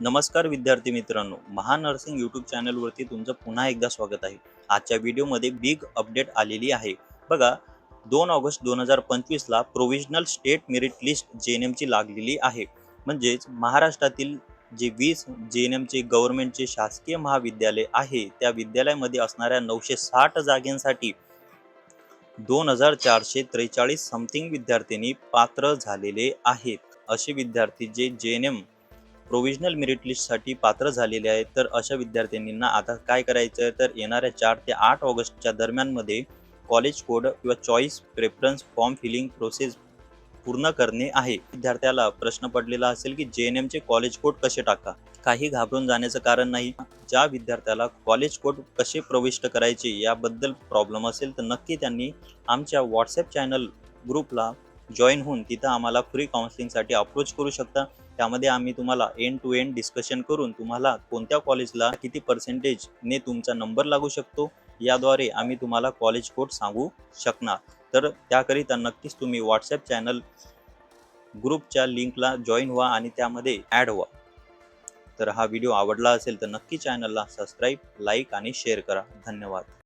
नमस्कार विद्यार्थी मित्रांनो महानर्सिंग यूट्यूब चॅनलवरती तुमचं पुन्हा एकदा स्वागत आहे. आजच्या व्हिडिओमध्ये बिग अपडेट आलेली आहे. बघा दोन ऑगस्ट दोन हजार पंचवीसला provisional state merit list J N एमची लागलेली आहे. म्हणजेच महाराष्ट्रातील जे वीस जे एन एमचे गव्हर्नमेंटचे शासकीय महाविद्यालय आहे त्या विद्यालयामध्ये असणाऱ्या नऊशे साठ जागेंसाठी दोन हजार चारशे त्रेचाळीस समथिंग विद्यार्थ्यांनी पात्र झालेले आहेत. असे विद्यार्थी जे J N M provisional merit लिस्टसाठी पात्र झालेले आहेत. तर अशा विद्यार्थ्यांना आता काय करायचं आहे तर येणाऱ्या चार ते आठ ऑगस्टच्या दरम्यानमध्ये कॉलेज कोड किंवा choice preference form filling process पूर्ण करणे आहे. विद्यार्थ्याला प्रश्न पडलेला असेल की जे एन एमचे कॉलेज कोड कसे टाका? काही घाबरून जाण्याचं कारण नाही. ज्या विद्यार्थ्याला कॉलेज कोड कसे प्रविष्ट करायचे याबद्दल प्रॉब्लेम असेल तर नक्की त्यांनी आमच्या व्हॉट्सॲप चॅनल ग्रुपला जॉईन होऊन तिथं आम्हाला फ्री काउन्सिलिंगसाठी अप्रोच करू शकता. त्यामध्ये आम्ही तुम्हाला एंड टू एंड डिस्कशन करून तुम्हाला कोणत्या कॉलेजला किती पर्सेंटेजने तुमचा नंबर लागू शकतो याद्वारे आम्ही तुम्हाला कॉलेज कोड सांगू शकणार. तर त्याकरिता नक्कीच तुम्ही व्हॉट्सॲप चॅनल ग्रुपच्या लिंकला जॉईन व्हा आणि त्यामध्ये ॲड व्हा. तर हा व्हिडिओ आवडला असेल तर नक्की चॅनलला सबस्क्राईब लाईक आणि शेअर करा. धन्यवाद.